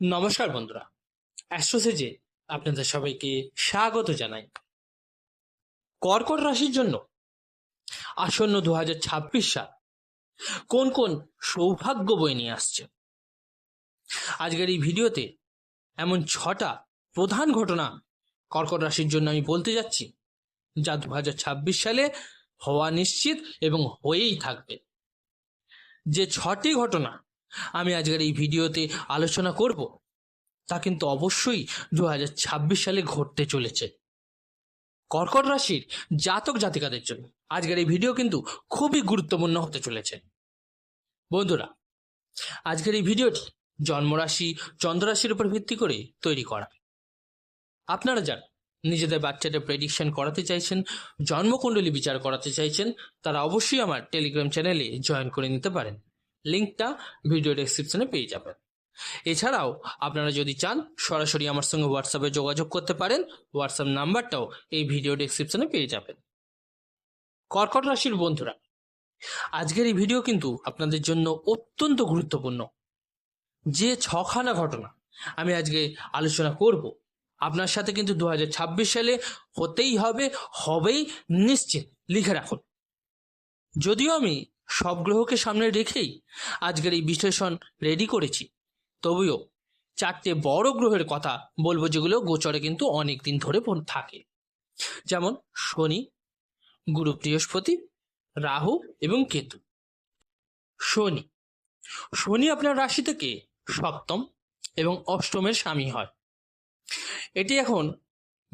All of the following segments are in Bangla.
নমস্কার বন্ধুরা। অ্যাস্ট্রোসেজে আপনাদের সবাইকে স্বাগত জানাই। কর্কট রাশির জন্য আসন্ন দু সাল কোন কোন সৌভাগ্য বই নিয়ে আসছে? আজকের এই ভিডিওতে এমন ছটা প্রধান ঘটনা কর্কট রাশির জন্য আমি বলতে যাচ্ছি, যা দু হাজার ছাব্বিশ সালে হওয়া নিশ্চিত এবং হয়েই থাকবে। যে ছটি ঘটনা আমি আজকের এই ভিডিওতে আলোচনা করব তা কিন্তু অবশ্যই দু হাজার ছাব্বিশ সালে ঘটতে চলেছে। কর্কট রাশির জাতক জাতিকাদের জন্য আজকের এই ভিডিও কিন্তু খুবই গুরুত্বপূর্ণ হতে চলেছে। বন্ধুরা, আজকের এই ভিডিওটি জন্মরাশি চন্দ্ররাশির উপর ভিত্তি করে তৈরি করা। আপনারা যারা নিজেদের বাচ্চাদের প্রেডিকশন করাতে চাইছেন, জন্মকুণ্ডলী বিচার করাতে চাইছেন, তারা অবশ্যই আমার টেলিগ্রাম চ্যানেলে জয়েন করে নিতে পারেন। লিঙ্কটা ভিডিও ডেসক্রিপশনে পেয়ে যাবেন। এছাড়াও, আপনারা যদি চান, সরাসরি আমার সঙ্গে হোয়াটসঅ্যাপে যোগাযোগ করতে পারেন। হোয়াটসঅ্যাপ নাম্বারটাও এই ভিডিও ডেসক্রিপশনে পেয়ে যাবেন। কর্কট রাশির বন্ধুরা, আজকের এই ভিডিও কিন্তু আপনাদের জন্য অত্যন্ত গুরুত্বপূর্ণ। যে ছখানা ঘটনা আমি আজকে আলোচনা করব, আপনার সাথে কিন্তু দু হাজার ছাব্বিশ সালে হতেই হবে, হবেই নিশ্চিত। লিখে রাখুন। যদিও আমি সব গ্রহকে সামনে রেখেই আজকের এই বিশ্লেষণ রেডি করেছি। তবুও চারটে বড় গ্রহের কথা বলব যেগুলো গোচরে কিন্তু অনেক দিন ধরে থাকে। যেমন শনি, গুরু বৃহস্পতি, রাহু এবং কেতু। শনি শনি আপনার রাশি থেকে সপ্তম এবং অষ্টমের স্বামী হয়। এটি এখন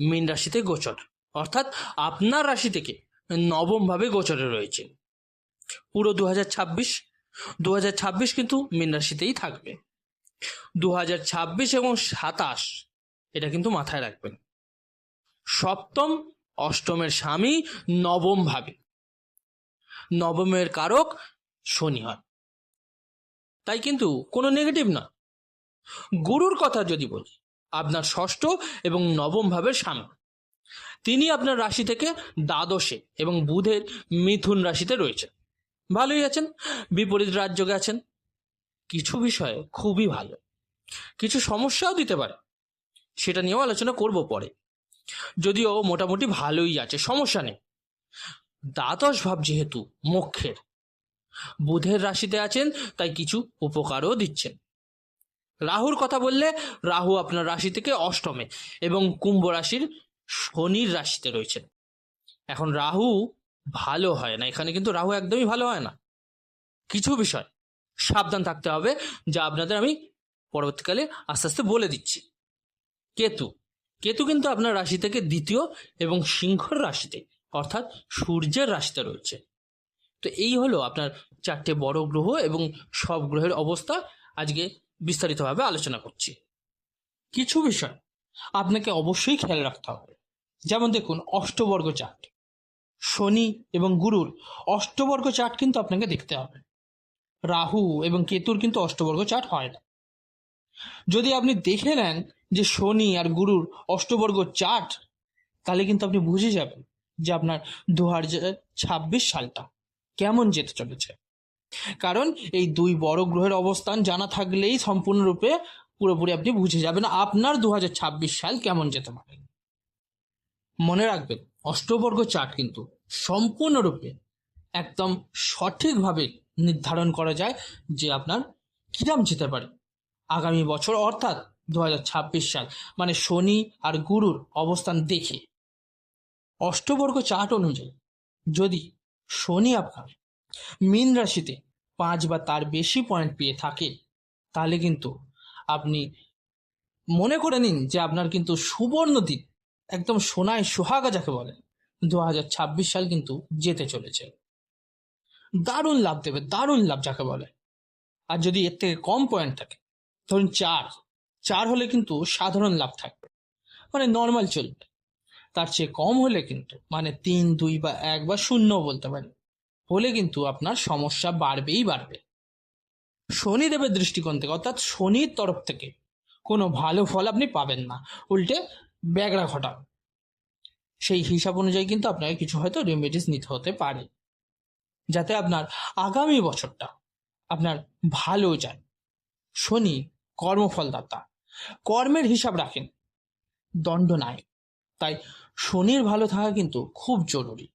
মীন রাশিতে গোচর, অর্থাৎ আপনার রাশি থেকে নবম ভাবে গোচরে রয়েছে। পুরো দু হাজার ছাব্বিশ দু হাজার ছাব্বিশ কিন্তু মীন রাশিতেই থাকবে। দু হাজার ছাব্বিশ এবং সাতাশ, এটা কিন্তু মাথায় রাখবেন। সপ্তম, অষ্টমের স্বামী, নবম ভাবে। নবমের কারক শনি হয়। তাই কিন্তু কোনো নেগেটিভ না গুরুর কথা যদি বলি, আপনার ষষ্ঠ এবং নবম ভাবের স্বামী। তিনি আপনার রাশি থেকে দ্বাদশে এবং বুধের মিথুন রাশিতে রয়েছে ভালোই আছেন, বিপরীত রাজ্য গেছেন কিছু বিষয়ে খুবই ভালো। কিছু সমস্যাও দিতে পারে। সেটা নিয়েও আলোচনা করব পরে। যদিও মোটামুটি ভালোই আছে, সমস্যা নেই। দ্বাদশ ভাব যেহেতু মোক্ষের। বুধের রাশিতে আছেন, তাই কিছু উপকারও দিচ্ছেন। রাহুর কথা বললে রাহু আপনার রাশি থেকে অষ্টমে এবং কুম্ভ রাশির শনির রাশিতে রয়েছেন। এখন রাহু ভালো হয় না। এখানে কিন্তু রাহু একদমই ভালো হয় না। কিছু বিষয় সাবধান থাকতে হবে, যা আপনাদের আমি পরবর্তীকালে আস্তে আস্তে বলে দিচ্ছি। কেতু কেতু কিন্তু আপনার রাশি থেকে দ্বিতীয় এবং সিংহর রাশিতে, অর্থাৎ সূর্যের রাশিতে রয়েছে। তো এই হলো আপনার চারটে বড় গ্রহ এবং সব গ্রহের অবস্থা আজকে বিস্তারিতভাবে আলোচনা করছি। কিছু বিষয় আপনাকে অবশ্যই খেয়াল রাখতে হবে। যেমন দেখুন, অষ্টবর্গ চার্ট। শনি এবং গুরুর অষ্টবর্গ চার্ট কিন্তু আপনাকে দেখতে হবে। রাহু এবং কেতুর কিন্তু অষ্টবর্গ চার্ট হয় না। যদি আপনি দেখে নেন যে শনি আর গুরুর অষ্টবর্গ চার্ট তাহলে কিন্তু আপনি বুঝে যাবেন যে আপনার দু ছাব্বিশ সালটা কেমন যেতে চলেছে। কারণ এই দুই বড় গ্রহের অবস্থান জানা থাকলেই সম্পূর্ণরূপে পুরোপুরি আপনি বুঝে যাবেন আপনার দু হাজার ছাব্বিশ সাল কেমন যেতে পারে। মনে রাখবেন অষ্টবর্গ চার্ট কিন্তু সম্পূর্ণরূপে একদম সঠিকভাবে নির্ধারণ করা যায় যে আপনার কিরাম যেতে পারে আগামী বছর, অর্থাৎ দু হাজার ছাব্বিশ সাল মানে শনি আর গুরুর অবস্থান দেখে। অষ্টবর্গ চার্ট অনুযায়ী যদি শনি আপনার মীন রাশিতে পাঁচ বা তার বেশি পয়েন্ট পেয়ে থাকে, তাহলে কিন্তু আপনি মনে করে নিন যে আপনার কিন্তু সুবর্ণ দিন একদম সোনায় সোহাগা যাকে বলে দু হাজার ছাব্বিশ সাল কিন্তু যেতে চলেছে। দারুণ লাভ দেবে, দারুণ লাভ যাকে বলে। আর যদি এর থেকে কম পয়েন্ট থাকে, ধরুন চার চার হলে কিন্তু সাধারণ লাভ থাকবে। মানে নর্মাল চলবে। তার চেয়ে কম হলে কিন্তু মানে তিন, দুই বা এক বা শূন্য বলতে পারি হলে কিন্তু আপনার সমস্যা বাড়বেই বাড়বে। শনিদেবের দৃষ্টিকোণ থেকে, অর্থাৎ শনির তরফ থেকে কোনো ভালো ফল আপনি পাবেন না। উল্টে ব্যাগরা ঘটাবে। সেই হিসাব অনুযায়ী কিন্তু আপনাকে কিছু হয়তো রেমেডিস নিতে হতে পারে। যাতে আপনার আগামী বছরটা আপনার ভালো যায়। শনি কর্মফলদাতা। কর্মের হিসাব রাখেন। দণ্ড নাই তাই শনির ভালো থাকা কিন্তু খুব জরুরি।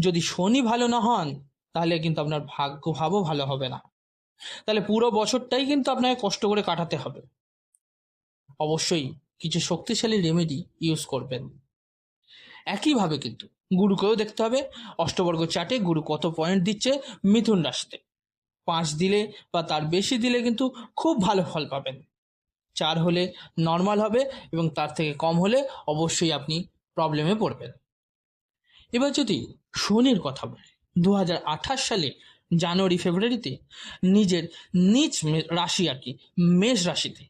যদি শনি ভালো না হন, তাহলে কিন্তু আপনার ভাগ্য ভাবও ভালো হবে না। তাহলে পুরো বছরটাই কিন্তু আপনাকে কষ্ট করে কাটাতে হবে। অবশ্যই কিছু শক্তিশালী রেমেডি ইউজ করবেন। একইভাবে কিন্তু গুরুকেও দেখতে হবে। অষ্টবর্গ চার্টে গুরু কত পয়েন্ট দিচ্ছে? মিথুন রাশিতে। পাঁচ দিলে বা তার বেশি দিলে কিন্তু খুব ভালো ফল পাবেন। চার হলে নর্মাল হবে এবং তার থেকে কম হলে অবশ্যই আপনি প্রবলেমে পড়বেন। এবার যদি শনির কথা বলি দু হাজার আঠাশ সালে জানুয়ারি, ফেব্রুয়ারিতে নিজের নিজ রাশি আর কি, মেষ রাশিতে,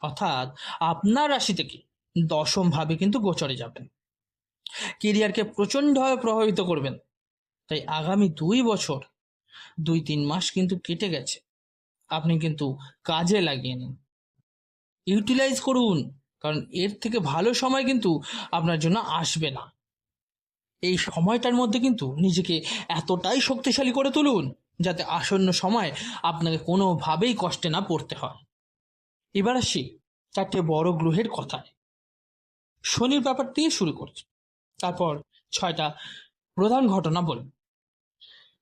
অর্থাৎ আপনার রাশি থেকে দশম ভাবে কিন্তু গোচরে যাবেন। কেরিয়ারকে প্রচণ্ডভাবে প্রভাবিত করবেন। তাই আগামী দুই বছর, দুই তিন মাস কিন্তু কেটে গেছে। আপনি কিন্তু কাজে লাগিয়ে নিন। ইউটিলাইজ করুন, কারণ এর থেকে ভালো সময় কিন্তু আপনার জন্য আসবে না। এই সময়টার মধ্যে কিন্তু নিজেকে এতটাই শক্তিশালী করে তুলুন, যাতে আসন্ন সময় আপনাকে কোনোভাবেই কষ্টে না পড়তে হয়। এবার আসি চারটে বড় গ্রহের কথায়। শনির ব্যাপার দিয়ে শুরু করছি। তারপর ছয়টা প্রধান ঘটনা বলুন।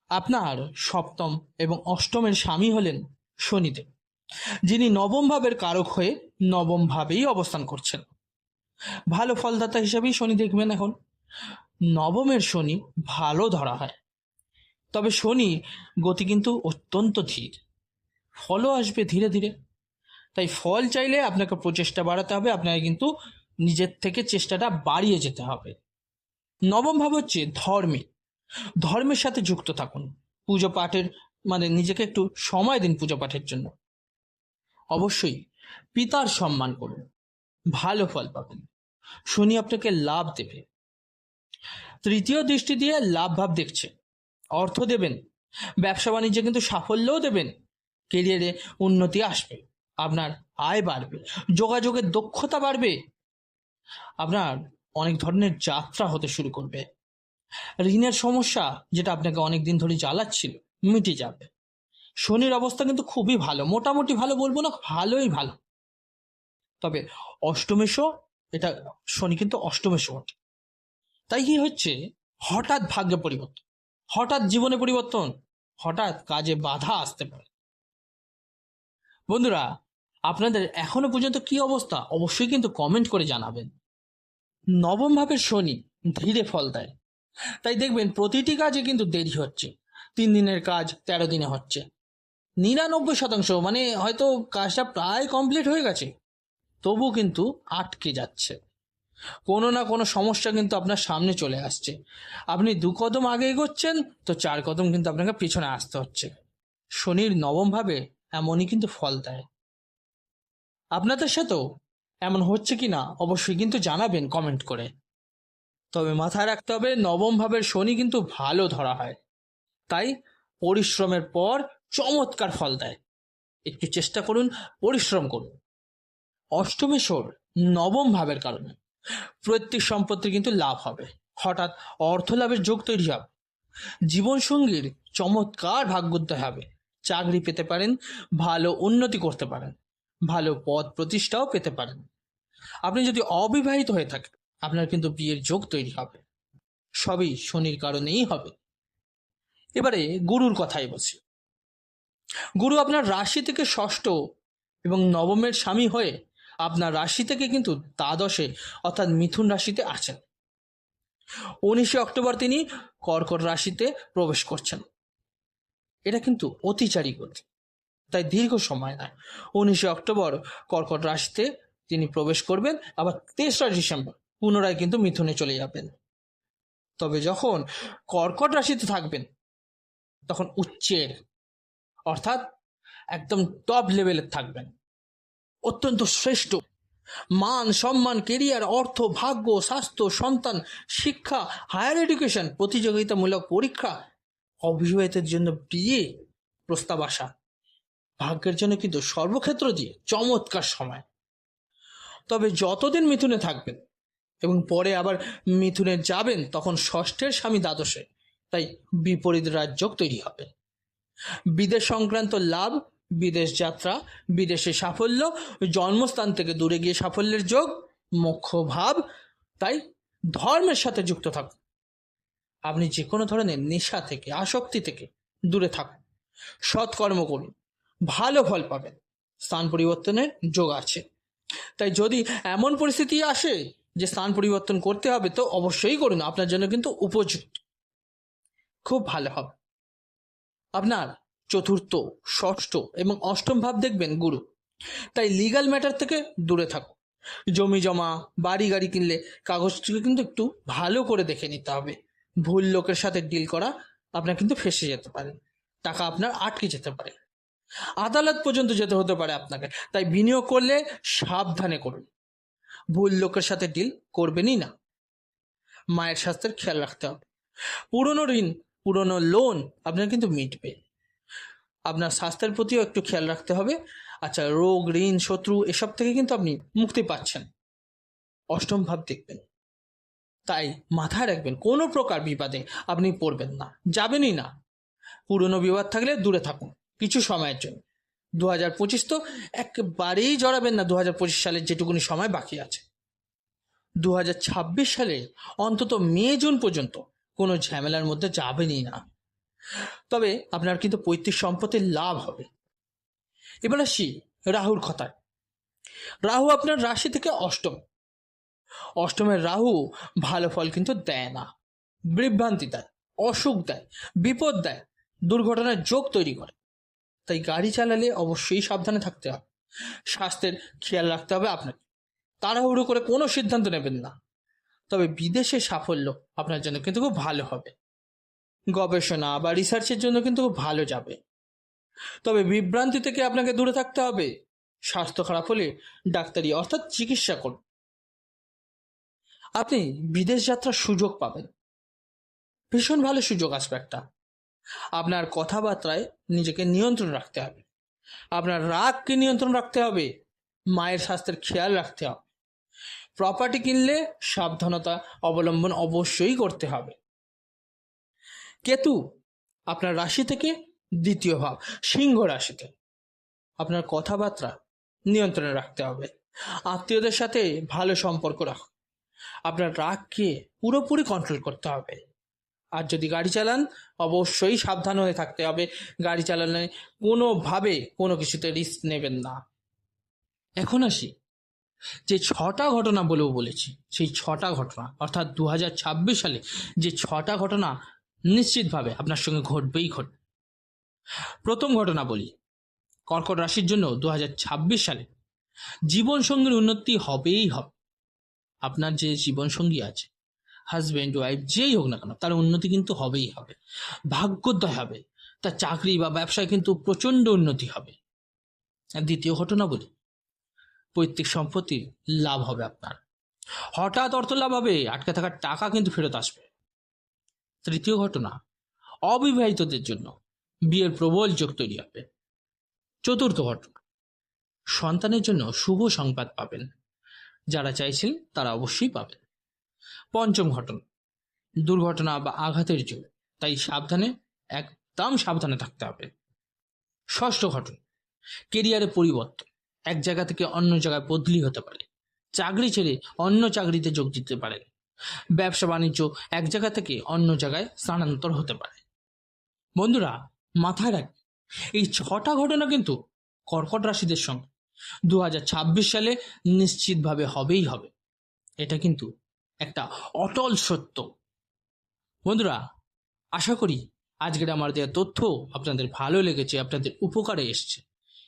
আপনার সপ্তম এবং অষ্টমের স্বামী হলেন শনিদেব, যিনি নবম ভাবের কারক হয়ে নবম ভাবেই অবস্থান করছেন। ভালো ফলদাতা হিসাবেই শনি দেখবেন এখন। নবমের শনি ভালো ধরা হয়। তবে শনি গতি কিন্তু অত্যন্ত ধীর। ফলও আসবে ধীরে ধীরে। তাই ফল চাইলে আপনাকে প্রচেষ্টা বাড়াতে হবে। আপনাকে কিন্তু নিজের থেকে চেষ্টাটা বাড়িয়ে যেতে হবে। নবম ভাব হচ্ছে ধর্মে। ধর্মের সাথে যুক্ত থাকুন। পুজো পাঠের মানে নিজেকে একটু সময় দিন পুজো পাঠের জন্য। অবশ্যই পিতার সম্মান করুন। ভালো ফল পাবেন। শনি আপনাকে লাভ দেবে। তৃতীয় দৃষ্টি দিয়ে লাভ ভাব দেখছে। অর্থ দেবেন। ব্যবসা বাণিজ্যে কিন্তু সাফল্যও দেবেন। কেরিয়ারে উন্নতি আসবে। আপনার আয় বাড়বে। যোগাযোগের দক্ষতা বাড়বে। আপনার অনেক ধরনের যাত্রা হতে শুরু করবে। ঋণের সমস্যা যেটা আপনাকে অনেক দিন ধরে জ্বালাচ্ছিল, মিটে যাবে। শনির অবস্থা কিন্তু খুবই ভালো, মোটামুটি ভালো বলব না, ভালোই ভালো। তবে অষ্টমেশও এটা শনি কিন্তু অষ্টমেশ বটে। তাই কি হচ্ছে? হঠাৎ ভাগ্যে পরিবর্তন, হঠাৎ জীবনে পরিবর্তন, হঠাৎ কাজে বাধা আসতে পারে। বন্ধুরা, আপনাদের এখনও পর্যন্ত কি অবস্থা? অবশ্যই কিন্তু কমেন্ট করে জানাবেন। নবম ভাবের শনি ধীরে ফল দেয়। তাই দেখবেন প্রতিটি কাজে কিন্তু দেরি হচ্ছে। তিন দিনের কাজ তেরো দিনে হচ্ছে। নিরানব্বই শতাংশ মানে হয়তো কাজটা প্রায় কমপ্লিট হয়ে গেছে। তবু কিন্তু আটকে যাচ্ছে। কোনো না কোনো সমস্যা কিন্তু আপনার সামনে চলে আসছে। আপনি দু কদম আগে এগোচ্ছেন, তো চার কদম কিন্তু আপনাকে পিছনে আসতে হচ্ছে। শনির নবম ভাবে এমনই কিন্তু ফল দেয়। আপনাদের সাথেও এমন হচ্ছে কি না, অবশ্যই কিন্তু জানাবেন কমেন্ট করে। তবে মাথায় রাখতে হবে, নবম ভাবের শনি কিন্তু ভালো ধরা হয়। তাই পরিশ্রমের পর চমৎকার ফল দেয়। একটু চেষ্টা করুন, পরিশ্রম করুন। অষ্টমেশ্বর নবম ভাবের কারণে। প্রত্যেক সম্পত্তি কিন্তু লাভ হবে। হঠাৎ অর্থ লাভের যোগ তৈরি হবে। জীবনসঙ্গীর চমৎকার ভাগ্যোদয় হবে। চাকরি পেতে পারেন, ভালো উন্নতি করতে পারেন, ভালো পদ প্রতিষ্ঠাও পেতে পারেন। আপনি যদি অবিবাহিত হয়ে থাকেন, আপনার কিন্তু বিয়ের যোগ তৈরি হবে। সবই শনির কারণেই হবে। এবারে গুরুর কথাই বলছি। গুরু আপনার রাশি থেকে ষষ্ঠ এবং নবমের স্বামী হয়ে আপনার রাশি থেকে কিন্তু দ্বাদশে, অর্থাৎ মিথুন রাশিতে আছেন। উনিশে অক্টোবর তিনি কর্কট রাশিতে প্রবেশ করছেন। এটা কিন্তু অতিচারী গতি তাই দীর্ঘ সময় নয়। উনিশে অক্টোবর কর্কট রাশিতে তিনি প্রবেশ করবেন, আবার তেসরা ডিসেম্বর পুনরায় কিন্তু মিথুনে চলে যাবেন। তবে যখন কর্কট রাশিতে থাকবেন, তখন উচ্চের, অর্থাৎ একদম টপ লেভেলের থাকবেন। অত্যন্ত শ্রেষ্ঠ। মান, সম্মান কেরিয়ার অর্থ, ভাগ্য, স্বাস্থ্য, সন্তান, শিক্ষা হায়ার এডুকেশন প্রতিযোগিতামূলক পরীক্ষা অবিবাহিতের জন্য বিয়ে, প্রস্তাব আসা। ভাগ্যের জন্য কিন্তু সর্বক্ষেত্র দিয়ে চমৎকার সময়। তবে যতদিন মিথুনে থাকবেন এবং পরে আবার মিথুনে যাবেন, তখন ষষ্ঠের স্বামী দ্বাদশে। তাই বিপরীত রাজ্য তৈরি হবে। বিদেশ সংক্রান্ত লাভ, বিদেশ যাত্রা, বিদেশে সাফল্য, জন্মস্থান থেকে দূরে গিয়ে সাফল্যের যোগ মুখ্য ভাব, তাই ধর্মের সাথে যুক্ত থাকুন। আপনি যে কোনো ধরনের নেশা থেকে, আসক্তি থেকে দূরে থাকুন। সৎকর্ম করুন। ভালো ফল পাবেন। স্থান পরিবর্তনের যোগ আছে। তাই যদি এমন পরিস্থিতি আসে যে স্থান পরিবর্তন করতে হবে, তো অবশ্যই করুন। আপনার জন্য কিন্তু উপযুক্ত। খুব ভালো হবে। আপনার চতুর্থ, ষষ্ঠ এবং অষ্টম ভাব দেখবেন গুরু। তাই লিগাল ম্যাটার থেকে দূরে থাকুন। জমি জমা, বাড়ি গাড়ি কিনলে কাগজটিকে কিন্তু একটু ভালো করে দেখে নিতে হবে। ভুল লোকের সাথে ডিল করা আপনার কিন্তু ফেসে যেতে পারে। টাকা আপনার আটকে যেতে পারে। আদালত পর্যন্ত যেতে হতে পারে আপনাকে। তাই বিনিয়োগ করলে সাবধানে করুন। ভুল লোকের সাথে ডিল করবেনই না। মায়ের স্বাস্থ্যের খেয়াল রাখতে হবে। পুরনো ঋণ, পুরনো লোন আপনার কিন্তু মিটবে। আপনার স্বাস্থ্যের প্রতিও একটু খেয়াল রাখতে হবে। আচ্ছা রোগ, ঋণ, শত্রু এসব থেকে কিন্তু আপনি মুক্তি পাচ্ছেন। অষ্টম ভাব দেখবেন। তাই মাথায় রাখবেন, কোনো প্রকার বিবাদে আপনি পড়বেন না, যাবেনই না। পুরনো বিবাদ থাকলে দূরে থাকুন। কিছু সময়ের জন্য। দু হাজার পঁচিশ তো একেবারেই জড়াবেন না দু হাজার পঁচিশ সালের যেটুকুনি সময় বাকি আছে। দু হাজার ছাব্বিশ সালে অন্তত মে, জুন পর্যন্ত কোনো ঝামেলার মধ্যে যাবেনই না। তবে আপনার কিন্তু পৈতৃক সম্পত্তির লাভ হবে। এবার আসি রাহুর কথায়। রাহু আপনার রাশি থেকে অষ্টম। অষ্টমের রাহু ভালো ফল কিন্তু দেয় না। বিভ্রান্তি দেয়, অসুখ দেয়, বিপদ দেয়, দুর্ঘটনার যোগ তৈরি করে। তাই গাড়ি চালালে অবশ্যই সাবধানে থাকতে হবে। স্বাস্থ্যের খেয়াল রাখতে হবে আপনাকে। তাড়াহুড়ো করে কোনো সিদ্ধান্ত নেবেন না। তবে বিদেশে সাফল্য আপনার জন্য কিন্তু খুব ভালো হবে। গবেষণা বা রিসার্চের জন্য কিন্তু খুব ভালো যাবে। তবে বিভ্রান্তি থেকে আপনাকে দূরে থাকতে হবে। স্বাস্থ্য খারাপ হলে ডাক্তারি অর্থাৎ চিকিৎসা করুন। আপনি বিদেশ যাত্রার সুযোগ পাবেন। ভীষণ ভালো সুযোগ আসবে একটা। আপনার কথাবার্তায় নিজেকে নিয়ন্ত্রণ রাখতে হবে। আপনার রাগকে নিয়ন্ত্রণ রাখতে হবে। মায়ের স্বাস্থ্যের খেয়াল রাখতে হবে। প্রপার্টি কিনলে সাবধানতা অবলম্বন অবশ্যই করতে হবে। কেতু, আপনার রাশি থেকে দ্বিতীয় ভাব, সিংহ রাশিতে। আপনার কথাবার্তা নিয়ন্ত্রণে রাখতে হবে। আত্মীয়দের সাথে ভালো সম্পর্ক রাখুন। আপনার রাগকে পুরোপুরি কন্ট্রোল করতে হবে। আর যদি গাড়ি চালান, অবশ্যই সাবধান হয়ে থাকতে হবে। গাড়ি চালালে কোনোভাবে কোনো কিছুতে রিস্ক নেবেন না। এখন আসি। যে ছটা ঘটনা বলেও বলেছি, সেই ছটা ঘটনা, অর্থাৎ দু হাজার ছাব্বিশ সালে যে ছটা ঘটনা নিশ্চিতভাবে আপনার সঙ্গে ঘটবেই ঘটবে। প্রথম ঘটনা বলি, কর্কট রাশির জন্য দু হাজার ছাব্বিশ সালে জীবন সঙ্গীর উন্নতি হবেই হবে। আপনার যে জীবনসঙ্গী আছে হাজব্যান্ড ওয়াইফ যেই হোক না কেন, তার উন্নতি কিন্তু হবেই হবে। ভাগ্যোদয় হবে। তার চাকরি বা ব্যবসায় কিন্তু প্রচণ্ড উন্নতি হবে। দ্বিতীয় ঘটনা বলি, পৈতৃক সম্পত্তির লাভ হবে আপনার। হঠাৎ অর্থ লাভ হবে, আটকে থাকার টাকা কিন্তু ফেরত আসবে। তৃতীয় ঘটনা, অবিবাহিতদের জন্য বিয়ের প্রবল যোগ তৈরি হবে। চতুর্থ ঘটনা, সন্তানের জন্য শুভ সংবাদ পাবেন। যারা চাইছেন তারা অবশ্যই পাবেন। পঞ্চম ঘটনা। দুর্ঘটনা বা আঘাতের যোগ তাই সাবধানে, একদম সাবধানে থাকতে হবে। ষষ্ঠ ঘটনা। কেরিয়ারে পরিবর্তন। এক জায়গা থেকে অন্য জায়গায় বদলি হতে পারে। চাকরি ছেড়ে অন্য চাকরিতে যোগ দিতে পারেন ব্যবসা বাণিজ্য এক জায়গা থেকে অন্য জায়গায় স্থানান্তর হতে পারে। বন্ধুরা, মাথায় রাখ এই ছটা ঘটনা কিন্তু কর্কট রাশিদের সঙ্গে। দু হাজার ছাব্বিশ সালে নিশ্চিতভাবে হবেই হবে। এটা কিন্তু একটা অটল সত্য। বন্ধুরা, আশা করি আজকের আমার দেওয়া তথ্য আপনাদের ভালো লেগেছে, আপনাদের উপকারে এসছে।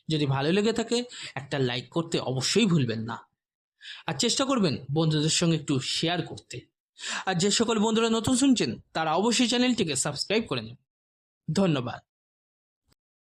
যদি ভালো লেগে থাকে, একটা লাইক করতে অবশ্যই ভুলবেন না। আর চেষ্টা করবেন বন্ধুদের সঙ্গে একটু শেয়ার করতে। আর যে সকল বন্ধুরা নতুন শুনছেন, তারা অবশ্যই চ্যানেলটিকে সাবস্ক্রাইব করে নেন ধন্যবাদ।